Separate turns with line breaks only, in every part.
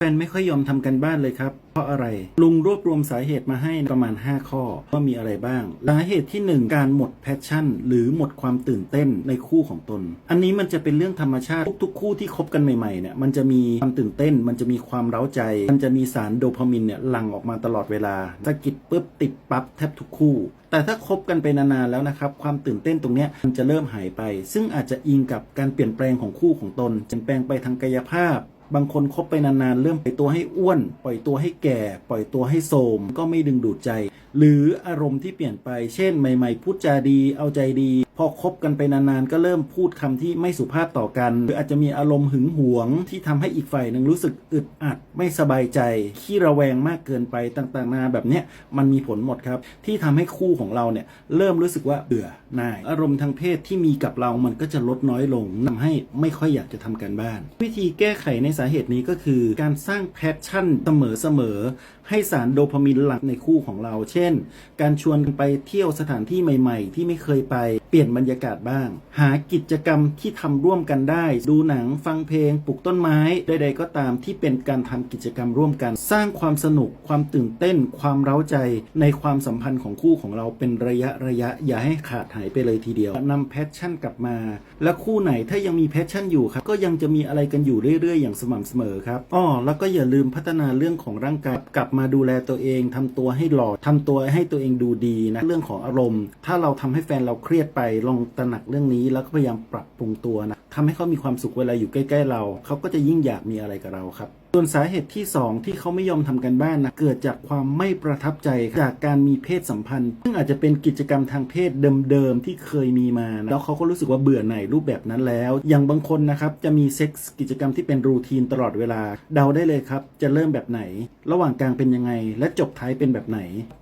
แฟนไม่ค่อยยอมทำกันบ้านเลยครับ เพราะอะไร ลุงรวบรวมสาเหตุมาให้ประมาณ 5 ข้อว่ามีอะไรบ้าง สาเหตุที่ 1 การหมดแพชชั่น หรือหมดความตื่นเต้นในคู่ของตน อันนี้มันจะเป็นเรื่องธรรมชาติ ทุกๆ คู่ที่คบกันใหม่ๆเนี่ยมันจะมีความตื่นเต้น มันจะมีความเร้าใจ มันจะมีสารโดพามินเนี่ยหลั่งออกมาตลอดเวลาสะกิดปุ๊บติดปั๊บแทบทุกคู่ แต่ถ้าคบกันไปนานๆแล้วนะครับความตื่นเต้นตรงเนี้ยมันจะเริ่มหายไป ซึ่งอาจจะอิงกับการเปลี่ยนแปลงของคู่ของตนเปลี่ยนแปลงไปทางกายภาพ บางคนคบไปนานๆ เริ่มปล่อยตัวให้อ้วน ปล่อยตัวให้แก่ ปล่อยตัวให้โทรมก็ไม่ดึงดูดใจ หรืออารมณ์ที่เปลี่ยนไป เช่น ใหม่ ๆ พูดจาดี เอาใจดี พอคบกันไปนานๆ ก็เริ่มพูดคำที่ไม่สุภาพต่อกัน หรืออาจจะมีอารมณ์หึงหวง ที่ทำให้อีกฝ่ายหนึ่งรู้สึกอึดอัด ไม่สบายใจ ขี้ระแวงมากเกินไปต่างๆ นานาแบบเนี้ยมันมีผลหมดครับ ที่ทำให้คู่ของเราเนี่ยเริ่มรู้สึกว่าเบื่อหน่าย อารมณ์ทางเพศที่มีกับเรามันก็จะลดน้อยลงทำให้ไม่ค่อยอยากจะทำการบ้าน วิธีแก้ไขในสาเหตุนี้ก็คือการสร้างแพชชั่นเสมอๆให้สารโดพามินหลั่งในคู่ของเรา เช่น การชวนไปเที่ยวสถานที่ใหม่ ๆ ที่ไม่เคยไปเปลี่ยนบรรยากาศบ้าง หากิจกรรมที่ทำร่วมกันได้ ดูหนังฟังเพลงปลูกต้นไม้ใดๆก็ตามที่เป็นการทำกิจกรรมร่วมกัน สร้างความสนุกความตื่นเต้น ความเร้าใจในความสัมพันธ์ของคู่ของเราเป็นระยะระยะ อย่าให้ขาดหายไปเลยทีเดียวนำแพชชั่นกลับมา และคู่ไหนถ้ายังมีแพชชั่นอยู่ครับก็ยังจะมีอะไรกันอยู่เรื่อยๆอย่างสม่ำเสมอครับอ้อแล้วก็อย่าลืมพัฒนาเรื่องของร่างกายกลับมาดูแลตัวเองทำตัวให้หล่อทำตัวให้ตัวเองดูดีนะเรื่องของอารมณ์ ถ้าเราทำให้แฟนเราเครียดไปลองตระหนักเรื่องนี้ แล้วก็พยายามปรับปรุงตัวนะทำให้เขามีความสุขเวลาอยู่ใกล้ ๆ เราเขาก็จะยิ่งอยากมีอะไรกับเราครับ ส่วนสาเหตุที่ 2 ที่เขาไม่ยอมทำกันบ้านนะเกิดจากความไม่ประทับใจจากการมีเพศสัมพันธ์ ซึ่งอาจจะเป็นกิจกรรมทางเพศเดิมๆที่เคยมีมานะแล้วเขาก็รู้สึกว่าเบื่อหน่ายรูปแบบนั้นแล้ว อย่างบางคนนะครับจะมีเซ็กส์กิจกรรมที่เป็นรูทีนตลอดเวลา เดาได้เลยครับ จะเริ่มแบบไหน ระหว่างกลางเป็นยังไง และจบท้ายเป็นแบบไหน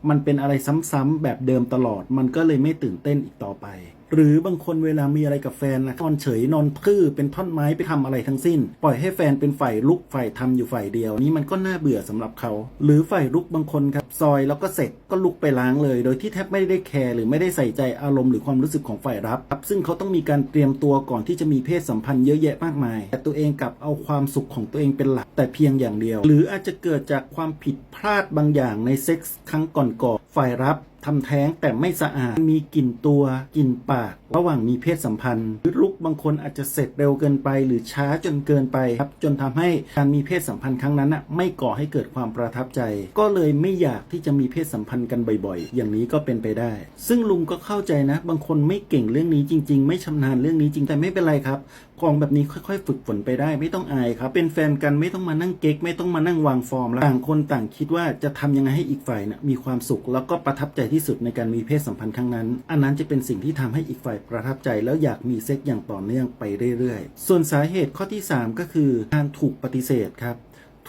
มันเป็นอะไรซ้ำๆแบบเดิมตลอด มันก็เลยไม่ตื่นเต้นอีกต่อไป หรือบางคนเวลามีอะไรกับแฟนนะนอนเฉยนอนทื่อเป็นท่อนไม้ไปทำอะไรทั้งสิ้น ปล่อยให้แฟนเป็นฝ่ายลุกฝ่ายทำอยู่ฝ่ายเดียว นี่มันก็น่าเบื่อสำหรับเขา หรือฝ่ายลุกบางคนครับซอยแล้วก็เสร็จก็ลุกไปล้างเลย โดยที่แทบไม่ได้แคร์หรือไม่ได้ใส่ใจอารมณ์หรือความรู้สึกของฝ่ายรับครับ ซึ่งเขาต้องมีการเตรียมตัวก่อนที่จะมีเพศสัมพันธ์เยอะแยะมากมาย แต่ตัวเองกลับเอาความสุขของตัวเองเป็นหลัก แต่เพียงอย่างเดียว หรืออาจจะเกิดจากความผิดพลาดบางอย่างในเซ็กส์ครั้งก่อนๆฝ่ายรับ ทำแท้งแต่ไม่สะอาด มีกลิ่นตัวกลิ่นปาก ระหว่างมีเพศสัมพันธ์หรือลุกบางคนอาจจะเสร็จเร็วเกินไป หรือช้าจนเกินไปครับจนทำให้การมีเพศสัมพันธ์ครั้งนั้นน่ะไม่ก่อให้เกิดความประทับใจ ก็เลยไม่อยากที่จะมีเพศสัมพันธ์กันบ่อยๆ อย่างนี้ก็เป็นไปได้ ซึ่งลุงก็เข้าใจนะ บางคนไม่เก่งเรื่องนี้จริง ๆ ไม่ชำนาญเรื่องนี้จริงแต่ไม่เป็นไรครับของแบบนี้ค่อยๆ ฝึกฝนไปได้ไม่ต้องอายครับ เป็นแฟนกันไม่ต้องมานั่งเก๊ก ไม่ต้องมานั่งวางฟอร์ม แล้วต่างคนต่างคิดว่าจะทำยังไงให้อีกฝ่ายน่ะมีความสุขแล้วก็ประทับใจที่สุดในการมีเพศสัมพันธ์ครั้งนั้น อันนั้นจะเป็นสิ่งที่ทำให้อีกฝ่ายประทับใจ แล้วอยากมีเซ็กอย่างต่อเนื่องไปเรื่อยๆ ส่วนสาเหตุข้อที่ 3 ก็คือการถูกปฏิเสธครับ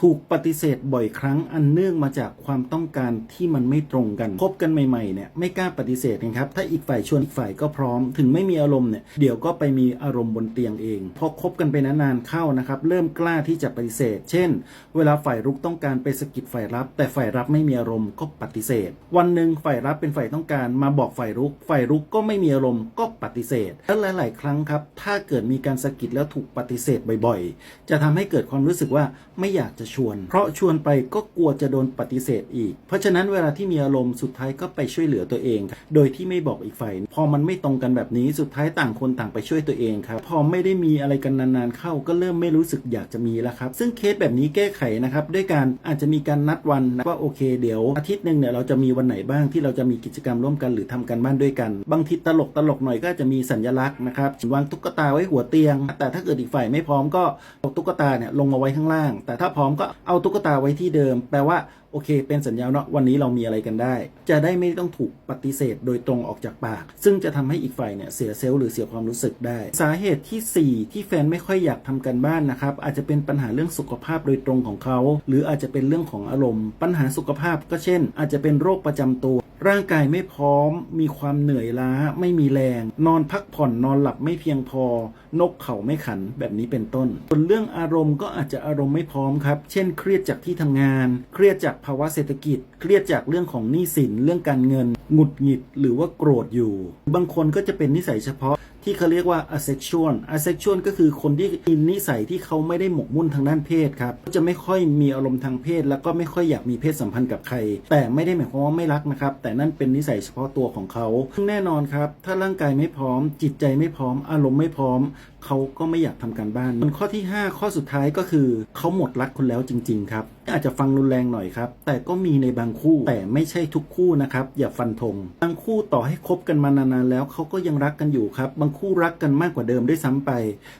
ถูกปฏิเสธบ่อยครั้งอันเนื่องมาจากความต้องการที่มันไม่ตรงกันคบกันใหม่ๆเนี่ยไม่กล้าปฏิเสธกันครับ ถ้าอีกฝ่ายชวนอีกฝ่ายก็พร้อม ถึงไม่มีอารมณ์เนี่ยเดี๋ยวก็ไปมีอารมณ์บนเตียงเองพอคบกันไปนานๆเข้านะครับ เริ่มกล้าที่จะปฏิเสธ เช่น เวลาฝ่ายรุกต้องการไปสะกิดฝ่ายรับ แต่ฝ่ายรับไม่มีอารมณ์ก็ปฏิเสธ วันหนึ่งฝ่ายรับเป็นฝ่ายต้องการ มาบอกฝ่ายรุก ฝ่ายรุกก็ไม่มีอารมณ์ก็ปฏิเสธและหลาย ๆ ครั้งครับถ้าเกิดมีการสะกิดแล้วถูกปฏิเสธบ่อย ๆ จะทำให้เกิดความรู้สึกว่าไม่อยากจะชวน เพราะชวนไปก็กลัวจะโดนปฏิเสธอีก เพราะฉะนั้นเวลาที่มีอารมณ์สุดท้ายก็ไปช่วยเหลือตัวเอง โดยที่ไม่บอกอีกฝ่ายพอมันไม่ตรงกันแบบนี้สุดท้ายต่างคนต่างไปช่วยตัวเองครับพอไม่ได้มีอะไรกันนานๆเข้าก็เริ่มไม่รู้สึกอยากจะมีแล้วครับ ซึ่งเคสแบบนี้แก้ไขนะครับด้วยการอาจจะมีการนัดวันนะว่าโอเคเดี๋ยวอาทิตย์หนึ่งเนี่ยเราจะมีวันไหนบ้างที่เราจะมีกิจกรรมร่วมกันหรือทำกันบ้านด้วยกัน บางทีตลกตลกหน่อยก็จะมีสัญลักษณ์นะครับวางตุ๊กตาไว้หัวเตียง แต่ถ้าเกิดอีกฝ่ายไม่พร้อมก็เอาตุ๊กตาเนี่ยลงมาไว้ข้างล่าง แต่ถ้าพร้อมก็เอาตุ๊กตาไว้ที่เดิม แปลว่า โอเค เป็นสัญญาณว่าวันนี้เรามีอะไรกันได้ จะได้ไม่ต้องถูกปฏิเสธโดยตรงออกจากปาก ซึ่งจะทำให้อีกฝ่ายเนี่ยเสียเซลล์หรือเสียความรู้สึกได้ สาเหตุที่ 4 ที่แฟนไม่ค่อยอยากทำกันบ้านนะครับอาจจะเป็นปัญหาเรื่องสุขภาพโดยตรงของเขา หรืออาจจะเป็นเรื่องของอารมณ์ ปัญหาสุขภาพก็เช่น อาจจะเป็นโรคประจำตัวร่างกายไม่พร้อม มีความเหนื่อยล้า ไม่มีแรง นอนพักผ่อนนอนหลับไม่เพียงพอ นกเขาไม่ขันแบบนี้เป็นต้น ส่วนเรื่องอารมณ์ก็อาจจะอารมณ์ไม่พร้อมครับ เช่น เครียดจากที่ทำงาน เครียดจากภาวะเศรษฐกิจ เครียดจากเรื่องของหนี้สินเรื่องการเงินหงุดหงิดหรือว่าโกรธอยู่ บางคนก็จะเป็นนิสัยเฉพาะที่เขาเรียกว่า asexual asexual ก็คือคนที่มีนิสัยที่เขาไม่ได้หมกมุ่นทางด้านเพศครับจะไม่ค่อยมีอารมณ์ทางเพศ แล้วก็ไม่ค่อยอยากมีเพศสัมพันธ์กับใคร แต่ไม่ได้หมายความว่าไม่รักนะครับ แต่นั่นเป็นนิสัยเฉพาะตัวของเขาซึ่งแน่นอนครับ ถ้าร่างกายไม่พร้อม จิตใจไม่พร้อม อารมณ์ไม่พร้อม เขาก็ไม่อยากทำการบ้านส่วนข้อที่ 5 ข้อสุดท้ายก็คือเขาหมดรักคุณแล้วจริง ๆ ครับ อาจจะฟังรุนแรงหน่อยครับ แต่ก็มีในบางคู่แต่ไม่ใช่ทุกคู่นะครับ อย่าฟันธงบางคู่ต่อให้คบกันมานานๆแล้วเขาก็ยังรักกันอยู่ครับ บางคู่รักกันมากกว่าเดิมด้วยซ้ำไป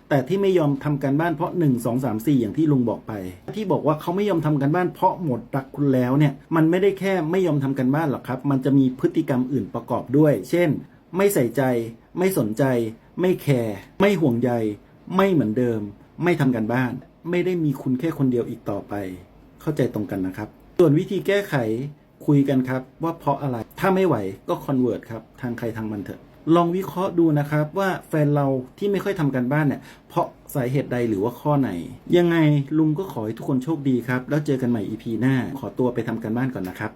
แต่ที่ไม่ยอมทำการบ้านเพราะ 1 2 3 4 อย่างที่ลุงบอกไป ที่บอกว่าเขาไม่ยอมทำการบ้านเพราะหมดรักคุณแล้วเนี่ยมันไม่ได้แค่ไม่ยอมทำการบ้านหรอกครับ มันจะมีพฤติกรรมอื่นประกอบด้วย เช่น ไม่ใส่ใจไม่สนใจ ไม่แคร์ไม่ห่วงใย ไม่เหมือนเดิม ไม่ทำกันบ้าน ไม่ได้มีคุณแค่คนเดียวอีกต่อไป เข้าใจตรงกันนะครับ ส่วนวิธีแก้ไขคุยกันครับ ว่าเพราะอะไรถ้าไม่ไหวก็คอนเวิร์ตครับ ทางใครทางมันเถอะ ลองวิเคราะห์ดูนะครับว่าแฟนเราที่ไม่ค่อยทำกันบ้านเนี่ย เพราะสาเหตุใดหรือว่าข้อไหน ยังไงลุงก็ขอให้ทุกคนโชคดีครับ แล้วเจอกันใหม่ EP หน้า ขอตัวไปทำกันบ้านก่อนนะครับ